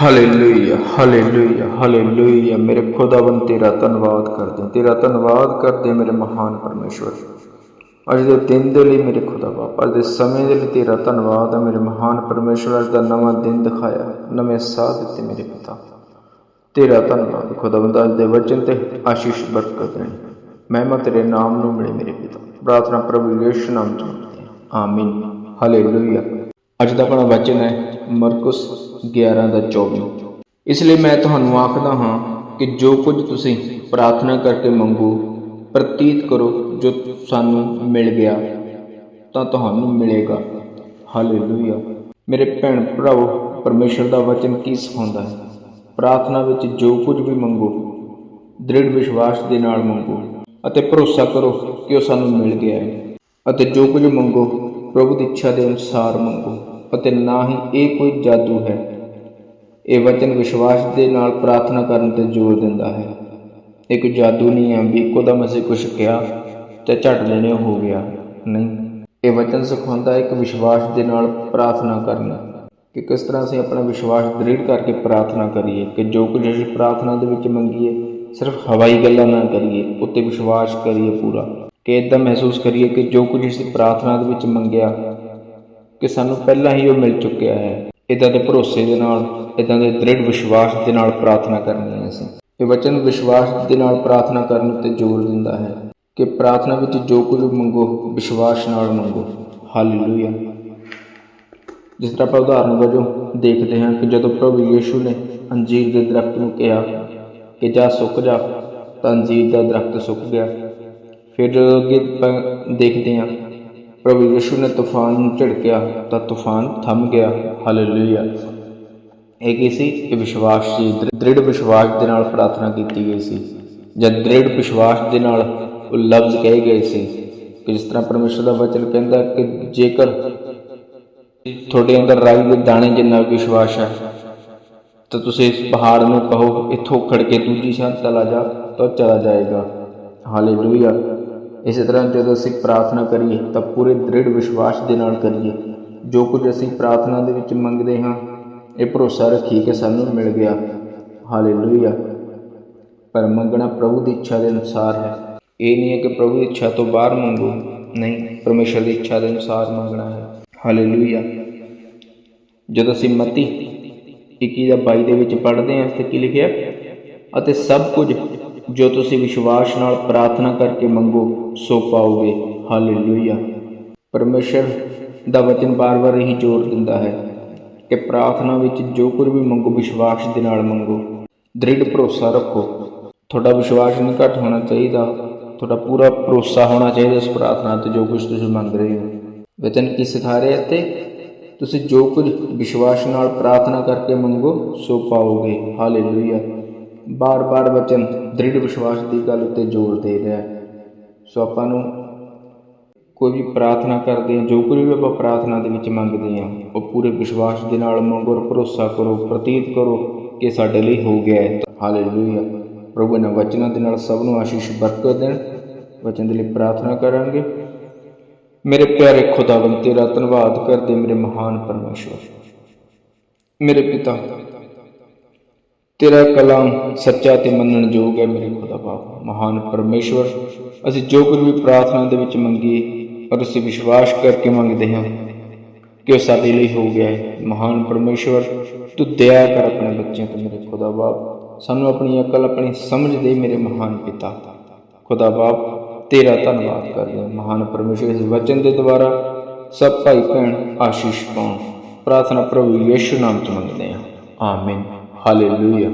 Hallelujah hallelujah hallelujah ਮੇਰੇ ਖੁਦਾਵੰਦ ਤੇਰਾ ਧੰਨਵਾਦ ਕਰਦੇ ਤੇਰਾ ਧੰਨਵਾਦ ਕਰਦੇ ਮੇਰੇ ਮਹਾਨ ਪਰਮੇਸ਼ਵਰ ਅੱਜ ਦੇ ਦਿਨ ਦੇ ਲਈ ਮੇਰੇ ਖੁਦਾ ਬਾਪ ਅੱਜ ਦੇ ਸਮੇਂ ਦੇ ਲਈ ਤੇਰਾ ਧੰਨਵਾਦ ਹੈ ਮੇਰੇ ਮਹਾਨ ਪਰਮੇਸ਼ਵਰ ਦਾ ਨਵਾਂ ਦਿਨ ਦਿਖਾਇਆ ਨਵੇਂ ਸਾਹ ਦਿੱਤੇ ਮੇਰੇ ਪਿਤਾ ਤੇਰਾ ਧੰਨਵਾਦ ਖੁਦਾਵੰਦ ਅੱਜ ਦੇ ਵਚਨ ਤੇ ਆਸ਼ੀਸ਼ ਬਰਕਤ ਦੇਣੀ ਮਹਿਮਾ ਤੇਰੇ ਨਾਮ ਨੂੰ ਮਿਲੇ ਮੇਰੇ ਪਿਤਾ ਪ੍ਰਾਰਥਨਾ ਪ੍ਰਭੂ ਯਿਸੂ ਨਾਮ ਚ ਮੰਗਦੇ ਹਾਂ ਆਮੀਨ ਹਾਲੇਲੂਇਆ ਅੱਜ ਦਾ ਆਪਣਾ ਵਚਨ ਹੈ ਮਰਕਸ 11 ਦਾ 24 ਇਸ ਲਈ ਮੈਂ ਤੁਹਾਨੂੰ ਆਖਦਾ ਹਾਂ ਕਿ ਜੋ ਕੁਝ ਤੁਸੀਂ ਪ੍ਰਾਰਥਨਾ ਕਰਕੇ ਮੰਗੋ, ਪ੍ਰਤੀਤ ਕਰੋ ਜੋ ਸਾਨੂੰ ਮਿਲ ਗਿਆ, ਤਾਂ ਤੁਹਾਨੂੰ ਮਿਲੇਗਾ। ਹਾਲੇਲੂਇਆ ਮੇਰੇ ਭੈਣ ਭਰਾਓ ਪਰਮੇਸ਼ਰ ਦਾ ਵਚਨ ਕੀ ਸਿਖਾਉਂਦਾ ਹੈ? ਪ੍ਰਾਰਥਨਾ ਵਿੱਚ ਜੋ ਕੁਝ ਵੀ ਮੰਗੋ, ਦ੍ਰਿੜ ਵਿਸ਼ਵਾਸ ਦੇ ਨਾਲ ਮੰਗੋ ਅਤੇ ਭਰੋਸਾ ਕਰੋ ਕਿ ਉਹ ਸਾਨੂੰ ਮਿਲ ਗਿਆ ਹੈ। ਅਤੇ ਜੋ ਕੁਝ ਮੰਗੋ, ਪ੍ਰਭੂ ਦੀ ਇੱਛਾ ਦੇ ਅਨੁਸਾਰ ਮੰਗੋ ਅਤੇ ਨਾ ਹੀ ਇਹ ਕੋਈ ਜਾਦੂ ਹੈ। ਇਹ ਵਚਨ ਵਿਸ਼ਵਾਸ ਦੇ ਨਾਲ ਪ੍ਰਾਰਥਨਾ ਕਰਨ ਤੇ ਜ਼ੋਰ ਦਿੰਦਾ ਹੈ। ਇੱਕ ਜਾਦੂ ਨਹੀਂ ਆ ਵੀ ਇੱਕੋ ਦਮ ਅਸੀਂ ਕੁਝ ਕਿਹਾ ਤੇ ਝਟ ਲੈਣੇ ਹੋ ਗਿਆ। ਨਹੀਂ, ਇਹ ਵਚਨ ਸਿਖਾਉਂਦਾ ਇੱਕ ਵਿਸ਼ਵਾਸ ਦੇ ਨਾਲ ਪ੍ਰਾਰਥਨਾ ਕਰਨਾ ਕਿ ਕਿਸ ਤਰ੍ਹਾਂ ਅਸੀਂ ਆਪਣਾ ਵਿਸ਼ਵਾਸ ਦ੍ਰਿੜ ਕਰਕੇ ਪ੍ਰਾਰਥਨਾ ਕਰੀਏ ਕਿ ਜੋ ਕੁਝ ਅਸੀਂ ਪ੍ਰਾਰਥਨਾ ਦੇ ਵਿੱਚ ਮੰਗੀਏ, ਸਿਰਫ ਹਵਾਈ ਗੱਲਾਂ ਨਾ ਕਰੀਏ, ਉੱਤੇ ਵਿਸ਼ਵਾਸ ਕਰੀਏ ਪੂਰਾ। ਕਿ ਇਦਾਂ ਮਹਿਸੂਸ ਕਰੀਏ ਕਿ ਜੋ ਕੁਝ ਅਸੀਂ ਪ੍ਰਾਰਥਨਾ ਦੇ ਵਿੱਚ ਮੰਗਿਆ, ਕਿ ਸਾਨੂੰ ਪਹਿਲਾਂ ਹੀ ਉਹ ਮਿਲ ਚੁੱਕਿਆ ਹੈ। ਇਦਾਂ ਦੇ ਭਰੋਸੇ ਦੇ ਨਾਲ ਇਦਾਂ ਦੇ ਦ੍ਰਿੜ ਵਿਸ਼ਵਾਸ ਦੇ ਨਾਲ ਪ੍ਰਾਰਥਨਾ ਕਰਨੀ ਹੈ ਅਸੀਂ। ਇਹ ਵਚਨ ਵਿਸ਼ਵਾਸ ਦੇ ਨਾਲ ਪ੍ਰਾਰਥਨਾ ਕਰਨ ਉੱਤੇ ਜ਼ੋਰ ਦਿੰਦਾ ਹੈ ਕਿ ਪ੍ਰਾਰਥਨਾ ਵਿੱਚ ਜੋ ਕੁਝ ਮੰਗੋ, ਵਿਸ਼ਵਾਸ ਨਾਲ ਮੰਗੋ। ਹਾਲੇਲੂਇਆ ਜਿਸ ਤਰ੍ਹਾਂ ਆਪਾਂ ਉਦਾਹਰਨ ਵਜੋਂ ਦੇਖਦੇ ਹਾਂ ਕਿ ਜਦੋਂ ਪ੍ਰਭੂ ਯੀਸ਼ੂ ਨੇ ਅੰਜੀਰ ਦੇ ਦਰਖਤ ਨੂੰ ਕਿਹਾ ਕਿ ਜਾ ਸੁੱਕ ਜਾ, ਤਾਂ ਅੰਜੀਰ ਦਾ ਦਰਖਤ ਸੁੱਕ ਗਿਆ। ਫਿਰ ਜਦੋਂ ਅੱਗੇ ਆਪਾਂ ਦੇਖਦੇ ਹਾਂ ਪ੍ਰਭੂ ਯਿਸੂ ਨੇ ਤੂਫਾਨ ਨੂੰ ਝਿੜਕਿਆ ਤਾਂ ਤੂਫਾਨ ਥੰਮ ਗਿਆ। ਹਾਲੇਲੂਇਆ ਇਹ ਕੀ ਸੀ? ਇਹ ਵਿਸ਼ਵਾਸ ਸੀ। ਦ੍ਰਿੜ ਵਿਸ਼ਵਾਸ ਦੇ ਨਾਲ ਪ੍ਰਾਰਥਨਾ ਕੀਤੀ ਗਈ ਸੀ। ਜਾਂ ਦ੍ਰਿੜ ਵਿਸ਼ਵਾਸ ਦੇ ਨਾਲ ਉਹ ਲਫ਼ਜ਼ ਕਹੇ ਗਏ ਸੀ ਕਿ ਜਿਸ ਤਰ੍ਹਾਂ ਪਰਮੇਸ਼ਰ ਦਾ ਵਚਨ ਕਹਿੰਦਾ ਕਿ ਜੇਕਰ ਤੁਹਾਡੇ ਅੰਦਰ ਰਾਈ ਦੇ ਦਾਣੇ ਜਿੰਨਾ ਵਿਸ਼ਵਾਸ ਹੈ, ਤਾਂ ਤੁਸੀਂ ਇਸ ਪਹਾੜ ਨੂੰ ਕਹੋ, ਇੱਥੋਂ ਖੜ ਕੇ ਦੂਜੀ ਛਾਂ ਚਲਾ ਜਾ, ਤਾਂ ਚਲਾ ਜਾਏਗਾ। ਹਾਲੇਲੂਇਆ ਇਸੇ ਤਰ੍ਹਾਂ ਜਦੋਂ ਅਸੀਂ ਪ੍ਰਾਰਥਨਾ ਕਰੀਏ, ਤਾਂ ਪੂਰੇ ਦ੍ਰਿੜ ਵਿਸ਼ਵਾਸ ਦੇ ਨਾਲ ਕਰੀਏ। ਜੋ ਕੁਝ ਅਸੀਂ ਪ੍ਰਾਰਥਨਾ ਦੇ ਵਿੱਚ ਮੰਗਦੇ ਹਾਂ, ਇਹ ਭਰੋਸਾ ਰੱਖੀਏ ਕਿ ਸਾਨੂੰ ਮਿਲ ਗਿਆ। ਹਾਲੇਲੂਇਆ। ਪਰ ਮੰਗਣਾ ਪ੍ਰਭੂ ਦੀ ਇੱਛਾ ਦੇ ਅਨੁਸਾਰ ਹੈ। ਇਹ ਨਹੀਂ ਹੈ ਕਿ ਪ੍ਰਭੂ ਦੀ ਇੱਛਾ ਤੋਂ ਬਾਹਰ ਮੰਗੋ। ਨਹੀਂ, ਪਰਮੇਸ਼ਰ ਦੀ ਇੱਛਾ ਦੇ ਅਨੁਸਾਰ ਮੰਗਣਾ ਹੈ। ਹਾਲੇਲੂਇਆ। ਜਦੋਂ ਅਸੀਂ ਮਤੀ 21 ਜਾਂ 22 ਦੇ ਵਿੱਚ ਪੜ੍ਹਦੇ ਹਾਂ, ਤੇ ਕੀ ਲਿਖਿਆ? ਅਤੇ ਸਭ ਕੁਝ ਜੋ ਤੁਸੀਂ ਵਿਸ਼ਵਾਸ ਨਾਲ ਪ੍ਰਾਰਥਨਾ ਕਰਕੇ ਮੰਗੋ, ਸੋ ਪਾਓਗੇ। ਹਾਲੇਲੂਇਆ। ਪਰਮੇਸ਼ਰ ਦਾ ਵਚਨ ਬਾਰ-ਬਾਰ ਹੀ ਜ਼ੋਰ ਦਿੰਦਾ ਹੈ ਕਿ ਪ੍ਰਾਰਥਨਾ ਵਿੱਚ ਜੋ ਕੁਝ ਵੀ ਮੰਗੋ, ਵਿਸ਼ਵਾਸ ਦੇ ਨਾਲ ਮੰਗੋ। ਦ੍ਰਿੜ ਭਰੋਸਾ ਰੱਖੋ। ਤੁਹਾਡਾ ਵਿਸ਼ਵਾਸ ਨਹੀਂ ਘੱਟ ਹੋਣਾ ਚਾਹੀਦਾ। ਤੁਹਾਡਾ ਪੂਰਾ ਭਰੋਸਾ ਹੋਣਾ ਚਾਹੀਦਾ ਇਸ ਪ੍ਰਾਰਥਨਾ ਤੇ ਜੋ ਕੁਝ ਤੁਸੀਂ ਮੰਗ ਰਹੇ ਹੋ। ਵਚਨ ਕੀ ਸਿਖਾ ਰਿਹਾ ਤੇ ਤੁਸੀਂ ਜੋ ਕੁਝ ਵਿਸ਼ਵਾਸ ਨਾਲ ਪ੍ਰਾਰਥਨਾ ਕਰਕੇ ਮੰਗੋ, ਸੋ ਪਾਓਗੇ। ਹਾਲੇਲੂਇਆ। ਬਾਰ-ਬਾਰ ਵਚਨ ਦ੍ਰਿੜ ਵਿਸ਼ਵਾਸ ਦੀ ਗੱਲ ਉੱਤੇ ਜ਼ੋਰ ਦੇ ਰਿਹਾ ਸੋ ਆਪਾਂ ਨੂੰ ਕੋਈ ਵੀ ਪ੍ਰਾਰਥਨਾ ਕਰਦੇ ਹਾਂ, ਜੋ ਕੁਝ ਵੀ ਆਪਾਂ ਪ੍ਰਾਰਥਨਾ ਦੇ ਵਿੱਚ ਮੰਗਦੇ ਹਾਂ, ਉਹ ਪੂਰੇ ਵਿਸ਼ਵਾਸ ਦੇ ਨਾਲ ਮੰਗੋ ਔਰ ਭਰੋਸਾ ਕਰੋ, ਪ੍ਰਤੀਤ ਕਰੋ ਕਿ ਸਾਡੇ ਲਈ ਹੋ ਗਿਆ ਹੈ। ਹਾਲੇਲੂਇਆ ਪ੍ਰਭੂ, ਇਹਨਾਂ ਵਚਨਾਂ ਦੇ ਨਾਲ ਸਭ ਨੂੰ ਆਸ਼ੀਸ਼ ਬਰਕਤ ਦੇਣ। ਵਚਨ ਦੇ ਲਈ ਪ੍ਰਾਰਥਨਾ ਕਰਾਂਗੇ। ਮੇਰੇ ਪਿਆਰੇ ਖੁਦਾਵੰਦ, ਤੇਰਾ ਧੰਨਵਾਦ ਕਰਦੇ ਮੇਰੇ ਮਹਾਨ ਪਰਮੇਸ਼ਵਰ। ਮੇਰੇ ਪਿਤਾ ਤੇਰਾ ਕਲਾਮ ਸੱਚਾ ਤੇ ਮੰਨਣ ਯੋਗ ਹੈ ਮੇਰੇ ਖੁਦਾ ਬਾਪ। ਮਹਾਨ ਪਰਮੇਸ਼ਵਰ, ਅਸੀਂ ਜੋ ਕੁਝ ਵੀ ਪ੍ਰਾਰਥਨਾ ਦੇ ਵਿੱਚ ਮੰਗੀਏ ਔਰ ਅਸੀਂ ਵਿਸ਼ਵਾਸ ਕਰਕੇ ਮੰਗਦੇ ਹਾਂ ਕਿ ਉਹ ਸਾਡੇ ਲਈ ਹੋ ਗਿਆ ਹੈ। ਮਹਾਨ ਪਰਮੇਸ਼ਵਰ, ਤੂੰ ਦਇਆ ਕਰ ਆਪਣੇ ਬੱਚਿਆਂ ਤੇ ਮੇਰੇ ਖੁਦਾ ਬਾਪ। ਸਾਨੂੰ ਆਪਣੀ ਅਕਲ, ਆਪਣੀ ਸਮਝ ਦੇ ਮੇਰੇ ਮਹਾਨ ਪਿਤਾ। ਖੁਦਾ ਬਾਪ, ਤੇਰਾ ਧੰਨਵਾਦ ਕਰਦੇ ਹਾਂ। ਮਹਾਨ ਪਰਮੇਸ਼ਵਰ, ਇਸ ਵਚਨ ਦੇ ਦੁਆਰਾ ਸਭ ਭਾਈ ਭੈਣ ਆਸ਼ੀਸ਼ ਪਾਉਣ। ਪ੍ਰਾਰਥਨਾ ਪ੍ਰਭੂ ਯਿਸੂ ਨਾਮ ਚ ਮੰਗਦੇ ਹਾਂ। ਆਮੀਨ। ਹਾਲੇਲੂਇਆ